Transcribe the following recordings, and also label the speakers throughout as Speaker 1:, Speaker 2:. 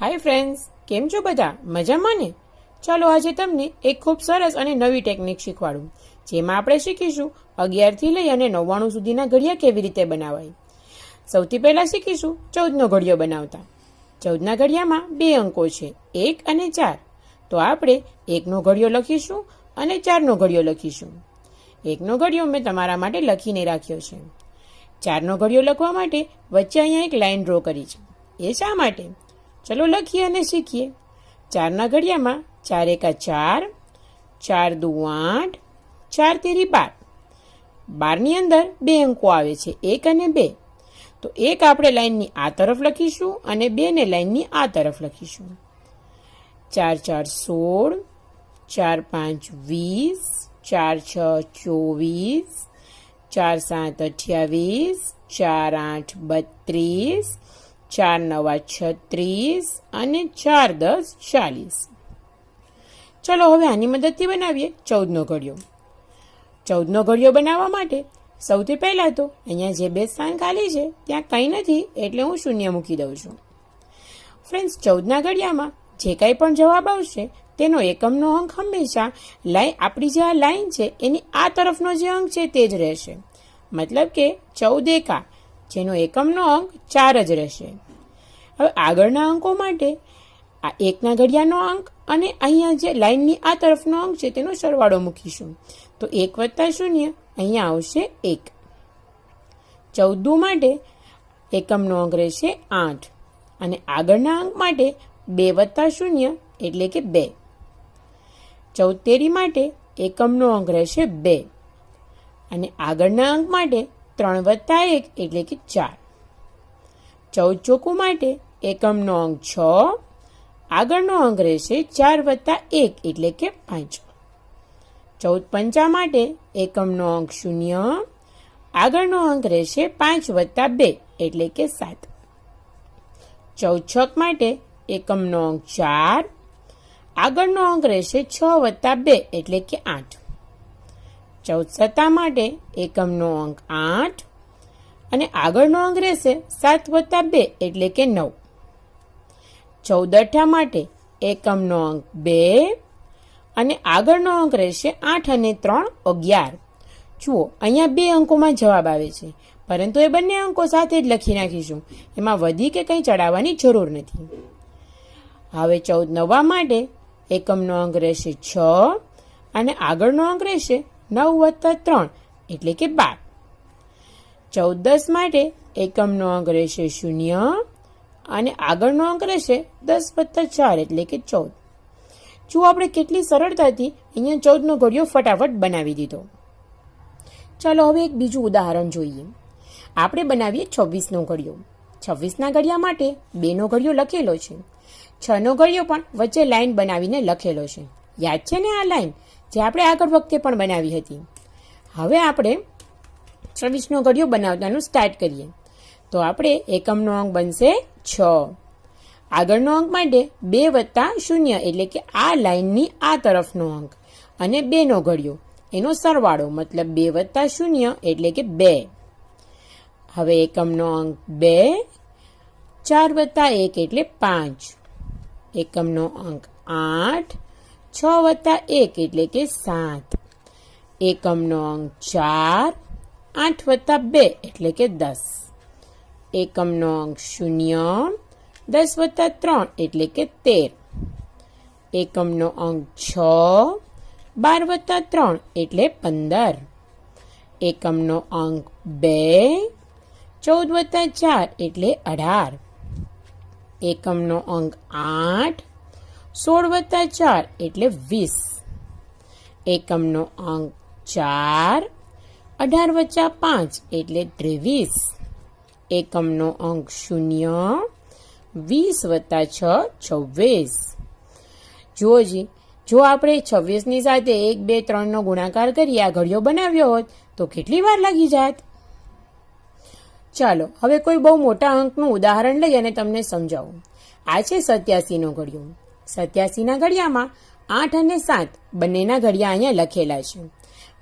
Speaker 1: Hi friends, કેમ છો બધા? મજામાં ને? ચાલો આજે તમને એક ખૂબ સરસ અને નવી ટેકનિક શીખવાડું, જેમાં આપણે શીખીશું અગિયારથી લઈ અને નવ્વાણું સુધીના ઘડિયા કેવી રીતે બનાવાય. સૌથી પહેલાં શીખીશું ચૌદનો ઘડિયો બનાવતા. ચૌદના ઘડિયામાં બે અંકો છે, એક અને ચાર. તો આપણે એકનો ઘડિયો લખીશું અને ચારનો ઘડિયો લખીશું. એકનો ઘડિયો મેં તમારા માટે લખીને રાખ્યો છે. ચારનો ઘડિયો લખવા માટે વચ્ચે અહીંયા એક લાઈન ડ્રો કરી છે. એ શા માટે? ચલો લખીએ અને શીખીએ. ચારના ઘડિયામાં ચાર એકા ચાર ચાર દુ આઠ, ચાર તેરી બાર. બારની અંદર બે અંકો આવે છે, એક અને બે. તો એક આપણે લાઈનની આ તરફ લખીશું અને બે ને લાઈનની આ તરફ લખીશું. ચાર ચાર સોળ, ચાર પાંચ વીસ, ચાર છ ચોવીસ, ચાર સાત અઠ્યાવીસ, ચાર આઠ બત્રીસ ચાર નવા છત્રીસ અને ચાર દસ ચાલીસ. ચલો હવે આની મદદથી બનાવીએ ચૌદનો ઘડિયો. ચૌદનો ઘડિયો બનાવવા માટે સૌથી પહેલાં તો અહીંયા જે બે સ્થાન ખાલી છે, ત્યાં કંઈ નથી એટલે હું શૂન્ય મૂકી દઉં છું. ફ્રેન્ડ્સ, ચૌદના ઘડિયામાં જે કાંઈ પણ જવાબ આવશે, તેનો એકમનો અંક હંમેશા લાઈ, આપણી જે આ લાઈન છે, એની આ તરફનો જે અંક છે, તે જ રહેશે. મતલબ કે ચૌદ એકા. જેનો એકમનો અંક ચાર જ રહેશે. હવે આગળના અંકો માટે આ એકના ઘડિયાનો અંક અને અહીંયા જે લાઈનની આ તરફનો અંક છે તેનો સરવાળો મૂકીશું. તો એક વત્તા શૂન્ય અહીંયા આવશે એક. ચૌદ માટે એકમનો અંક રહેશે આઠ. અને આગળના અંક માટે બે વત્તા શૂન્ય એટલે કે બે. ચૌતેરી માટે એકમનો અંક રહેશે બે. અને આગળના અંક માટે ત્રણ વત્તા એક એટલે કે ચાર. ચૌદ ચોકુ માટે એકમનો અંક છ, આગળનો અંક રહેશે ચાર વત્તા એક એટલે કે પાંચ. ચૌદ પંચા માટે એકમનો અંક શૂન્ય, આગળનો અંક રહેશે પાંચ વત્તા બે એટલે કે સાત. ચૌદ છક માટે એકમનો અંક ચાર, આગળનો અંક રહેશે છ વત્તા બે એટલે કે આઠ. ચૌદ સત્તા માટે એકમનો અંક આઠ અને આગળનો અંક રહેશે સાત વત્તા બે એટલે કે નવ. ચૌદ અઠા માટે એકમનો અંક બે અને આગળનો અંક રહેશે આઠ અને ત્રણ અગિયાર. જુઓ, અહીંયા બે અંકોમાં જવાબ આવે છે, પરંતુ એ બંને અંકો સાથે જ લખી નાખીશું. એમાં વધી કે કંઈ ચડાવવાની જરૂર નથી. હવે ચૌદ નવા માટે એકમનો અંક રહેશે છ અને આગળનો અંક રહેશે નવ વત્તા ત્રણ એટલે કે બાર. ચૌદ દસ માટે એકમનો અંક રહેશે શૂન્ય અને આગળનો અંક રહેશે દસ વત્તા ચાર એટલે કે ચૌદ. જો આપણે કેટલી સરળતાથી અહીંયા ચૌદનો ઘડિયો ફટાફટ બનાવી દીધો. ચાલો હવે એક બીજું ઉદાહરણ જોઈએ. આપણે બનાવીએ છવ્વીસનો ઘડિયો. છવ્વીસના ઘડિયા માટે બેનો ઘડિયો લખેલો છે. છનો ઘડિયો પણ વચ્ચે લાઈન બનાવીને લખેલો છે. યાદ છે ને આ લાઈન? જે આપણે આગળ વખતે પણ બનાવી હતી. હવે આપણે છવ્વીસનો ઘડિયો બનાવવાનું સ્ટાર્ટ કરીએ. તો આપણે એકમનો અંક બનશે છ. આગળનો અંક માટે બે વત્તા શૂન્ય, એટલે કે આ લાઈનની આ તરફનો અંક અને બેનો ઘડિયો. એનો સરવાળો મતલબ બે વત્તા શૂન્ય, એટલે કે બે. હવે એકમનો અંક બે, ચાર વત્તા એક, એટલે પાંચ. એકમનો અંક આઠ છ વત્તા એક એટલે કે સાત. એકમનો અંક ચાર, આઠ વત્તા બે એટલે કે દસ. એકમનો અંક શૂન્ય, દસ વત્તા ત્રણ એટલે કે તેર. એકમનો અંક છ, બાર વત્તા ત્રણ એટલે પંદર. એકમનો અંક બે, ચૌદ વત્તા ચાર એટલે અઢાર. એકમનો અંક આઠ સોળ વત્તા ચાર એટલે વીસ. એકમનો અંક ચાર, અઢાર વચ્ચા પાંચ એટલે ત્રેવીસ. એકમનો અંક શૂન્ય, વીસ વત્તા છ, છવ્વીસ. જુઓજી જો આપણે છવ્વીસની સાથે એક, બે, ત્રણનો ગુણાકાર કરી આ ઘડિયો બનાવ્યો હોત, તો કેટલી વાર લાગી જાત? ચાલો, હવે કોઈ બહુ મોટા અંકનું ઉદાહરણ લઈ અને તમને સમજાવું. આ છે સત્યાસીનો ઘડિયો. સત્યાસીના ઘડિયામાં આઠ અને સાત બંનેના ઘડિયા અહીંયા લખેલા છે.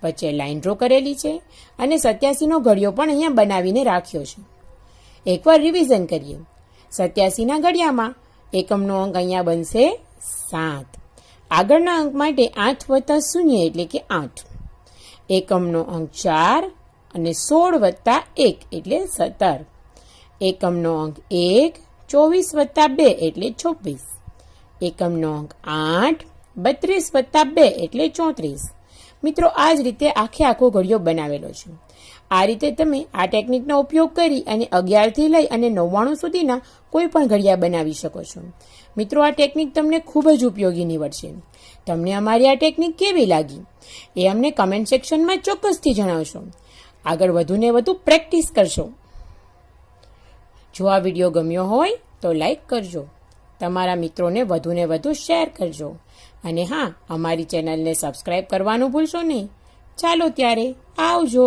Speaker 1: વચ્ચે લાઈન ડ્રો કરેલી છે અને સત્યાસીનો ઘડિયો પણ અહીંયા બનાવીને રાખ્યો છે. એકવાર રિવિઝન કરીએ. સત્યાસીના ઘડિયામાં એકમનો અંક અહીંયા બનશે સાત. આગળના અંક માટે આઠ વત્તા શૂન્ય એટલે કે આઠ. એકમનો અંક ચાર અને સોળ વત્તા એક એટલે સત્તર. એકમનો અંક એક ચોવીસ વત્તા બે એટલે છવ્વીસ. એકમનો અંક આઠ, બત્રીસ વત્તા બે એટલે ચોત્રીસ. મિત્રો આ જ રીતે આખે આખો ઘડિયો બનાવેલો છે. આ રીતે તમે આ ટેકનિકનો ઉપયોગ કરી અને અગિયારથી લઈ અને નવ્વાણું સુધીના કોઈ પણ ઘડિયા બનાવી શકો છો. મિત્રો, આ ટેકનિક તમને ખૂબ જ ઉપયોગી નીવડશે. તમને અમારી આ ટેકનિક કેવી લાગી? એ અમને કમેન્ટ સેક્શનમાં ચોક્કસથી જણાવશો. આગળ વધુને વધુ પ્રેક્ટિસ કરશો. જો આ વીડિયો ગમ્યો હોય તો લાઈક કરજો. તમારા મિત્રોને વધુને વધુ શેર કરજો. અને હા, અમારી ચેનલને સબસ્ક્રાઈબ કરવાનું ભૂલશો નહીં. ચાલો ત્યારે આવજો.